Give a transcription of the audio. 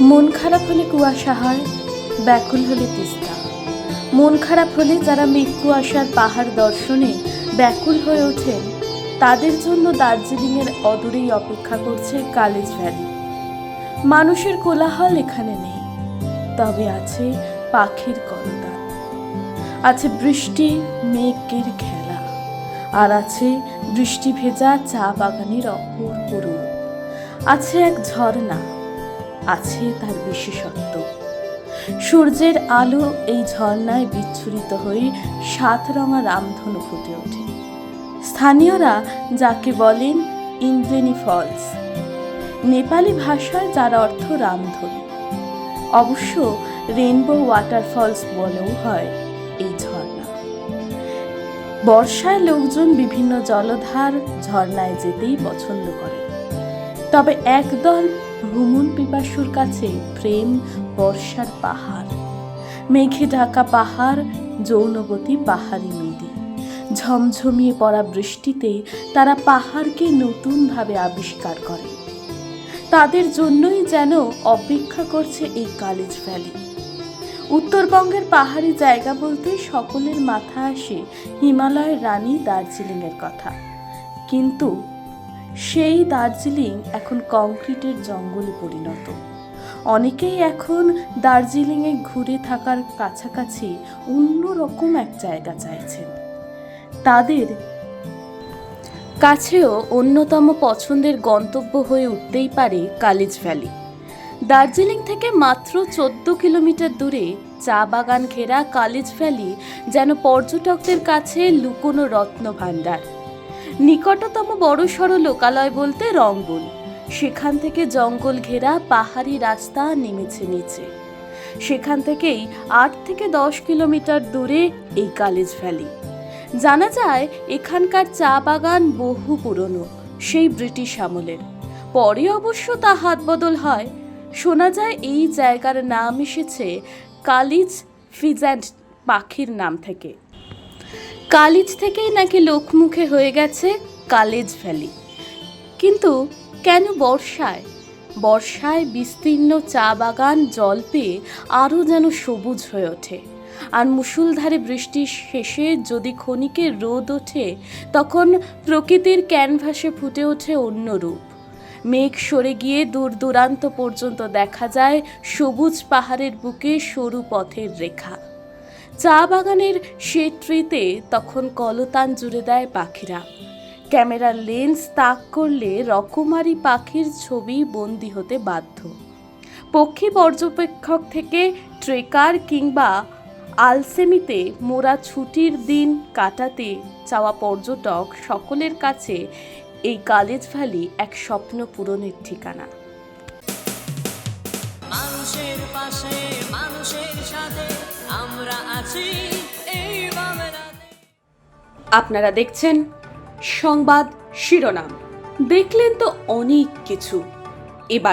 মন খারাপ হলে কুয়াশা হয়, ব্যাকুল হলে তিস্তা। মন খারাপ হলে যারা মেঘ কুয়াশার পাহাড় দর্শনে ব্যাকুল হয়ে ওঠেন, তাদের জন্য দার্জিলিংয়ের অদূরেই অপেক্ষা করছে কালেজ ভ্যালি। মানুষের কোলাহল এখানে নেই, তবে আছে পাখির কলতান আছে বৃষ্টি, মেঘের খেলা, আর আছে বৃষ্টি ভেজা চা বাগানের অপূর্ব রূপ। আছে এক ঝর্ণা আছে তার বিশেষত্ব। সূর্যের আলো এই ঝর্ণায় বিচ্ছুরিত হয়ে সাত রঙা রামধনু ফুটে ওঠে। স্থানীয়রা যাকে বলেন ইন্দ্রেণী ফলস। নেপালি ভাষায় যার অর্থ রামধনু। অবশ্য রেনবো ওয়াটারফলস বলেও হয় এই ঝর্ণা। বর্ষায় লোকজন বিভিন্ন জলধার ঝর্ণায় যেতেই পছন্দ করে। তবে একদল ভ্রমণ পিপাসুর কাছে প্রেম বর্ষার পাহাড়। মেঘে ঢাকা পাহাড় যৌনবতী পাহাড়ি নদী। ঝমঝমিয়ে পড়া বৃষ্টিতে তারা পাহাড়কে নতুনভাবে আবিষ্কার করে। তাদের জন্যই যেন অপেক্ষা করছে এই কালেজ ভ্যালি। উত্তরবঙ্গের পাহাড়ি জায়গা বলতে সকলের মাথা আসে হিমালয়ের রানী দার্জিলিংয়ের কথা। কিন্তু সেই দার্জিলিং এখন কংক্রিটের জঙ্গলে পরিণত। অনেকেই এখন দার্জিলিংয়ে ঘুরে থাকার কাছাকাছি অন্যরকম এক জায়গা চাইছেন। তাদের কাছেও অন্যতম পছন্দের গন্তব্য হয়ে উঠতেই পারে কালিজ ভ্যালি। দার্জিলিং থেকে মাত্র চোদ্দ কিলোমিটার দূরে চা বাগান ঘেরা কালিজ ভ্যালি যেন পর্যটকদের কাছে লুকোনো রত্ন ভাণ্ডার নিকটতম বড়সড় লোকালয় বলতে রঙ্গল সেখান থেকে জঙ্গল ঘেরা পাহাড়ি রাস্তা নেমেছে নিচে। সেখান থেকেই আট থেকে দশ কিলোমিটার দূরে এই কালেজ ভ্যালি। জানা যায়, এখানকার চা বাগান বহু পুরনো, সেই ব্রিটিশ আমলের। পরে অবশ্য তা হাত বদল হয়। শোনা যায়, এই জায়গার নাম এসেছে কালিজ ফিজ্যান্ড পাখির নাম থেকে। কালিজ থেকেই নাকি লোকমুখে হয়ে গেছে কালেজ ভ্যালি। কিন্তু কেন বর্ষায়? বর্ষায় বিস্তীর্ণ চা বাগান জল পেয়ে আরও যেন সবুজ হয়ে ওঠে। আর মুষলধারে বৃষ্টির শেষে যদি ক্ষণিকের রোদ ওঠে, তখন প্রকৃতির ক্যানভাসে ফুটে ওঠে অন্য রূপ। মেঘ সরে গিয়ে দূর দূরান্ত পর্যন্ত দেখা যায় সবুজ পাহাড়ের বুকে সরু পথের রেখা। চা বাগানের সে ট্রিতে তখন কলতান জুড়ে দেয় পাখিরা। ক্যামেরার লেন্স তাক করলে রকমারি পাখির ছবি বন্দি হতে বাধ্য। পক্ষী পর্যবেক্ষক থেকে ট্রেকার কিংবা আলসেমিতে মোরা ছুটির দিন কাটাতে চাওয়া পর্যটক সকলের কাছে এই কালেজ ভ্যালি এক স্বপ্ন পূরণের ঠিকানা। মানুষের পাশে মানুষের আপনারা দেখছেন সংবাদ শিরোনাম। দেখলেন তো অনেক কিছু। এবার